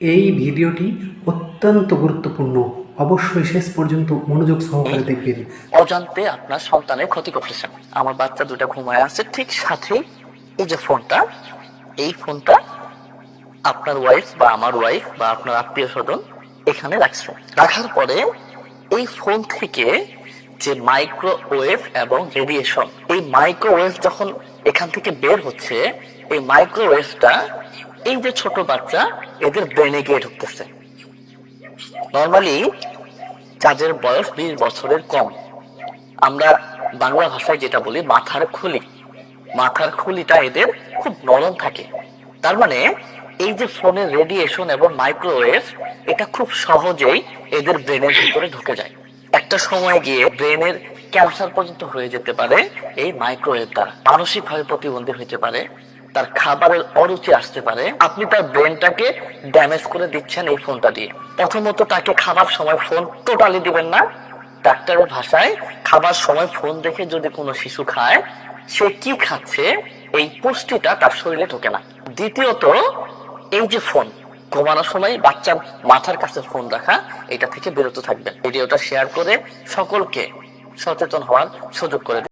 এই ভিডিওটি অত্যন্ত গুরুত্বপূর্ণ। অবশ্যই শেষ পর্যন্ত মনোযোগ সহকারে দেখবেন। অজান্তে আপনার সন্তানের ক্ষতি করতেছেন আমার বাচ্চা দুটা ঘুমায় আছে, ঠিক সাথে এই যে ফোনটা, এই ফোনটা আপনার ওয়াইফ বা আমার ওয়াইফ বা আপনার আত্মীয় স্বজন এখানে রাখছে। রাখার পরে এই ফোন থেকে যে মাইক্রোওয়েভ এবং রেডিয়েশন এই মাইক্রোওয়েভ যখন এখান থেকে বের হচ্ছে, এই মাইক্রোওয়েভটা এই যে ছোট বাচ্চা, এদের ব্রেনে গিয়ে ঢুকতেছে। নর্মালি যাদের বয়স বিশ বছরের কম, আমরা বাংলা ভাষায় যেটা বলি, মাথার খুলি। মাথার খুলিটা এদের খুব নরম থাকে। তার মানে এই যে ফোনের রেডিয়েশন এবং মাইক্রোওয়েভ এটা খুব সহজেই এদের ব্রেনের ভিতরে ঢুকে যায়। একটা সময় গিয়ে ব্রেনের ক্যান্সার পর্যন্ত হয়ে যেতে পারে এই মাইক্রোওয়েভ দ্বারা। মানসিকভাবে প্রতিবন্ধী হতে পারে। তার খাবারের অরুচি আসতে পারে, আপনি তার ব্রেনটাকে ড্যামেজ করে দিচ্ছেন এই ফোনটা দিয়ে। প্রথমত তাকে খাবার সময় ফোন টোটালি দিবেন না। ডাক্তারের ভাষায় খাবার সময় ফোন দেখে যদি কোনো শিশু খায়, সে কি খাচ্ছে, এই পুষ্টিটা তার শরীরে ঢোকে না। দ্বিতীয়ত, এই যে ফোন, ঘুমানোর সময় বাচ্চার মাথার কাছে ফোন রাখা, এটা থেকে বিরত থাকবেন। ভিডিওটা শেয়ার করে সকলকে সচেতন হওয়ার সুযোগ করে।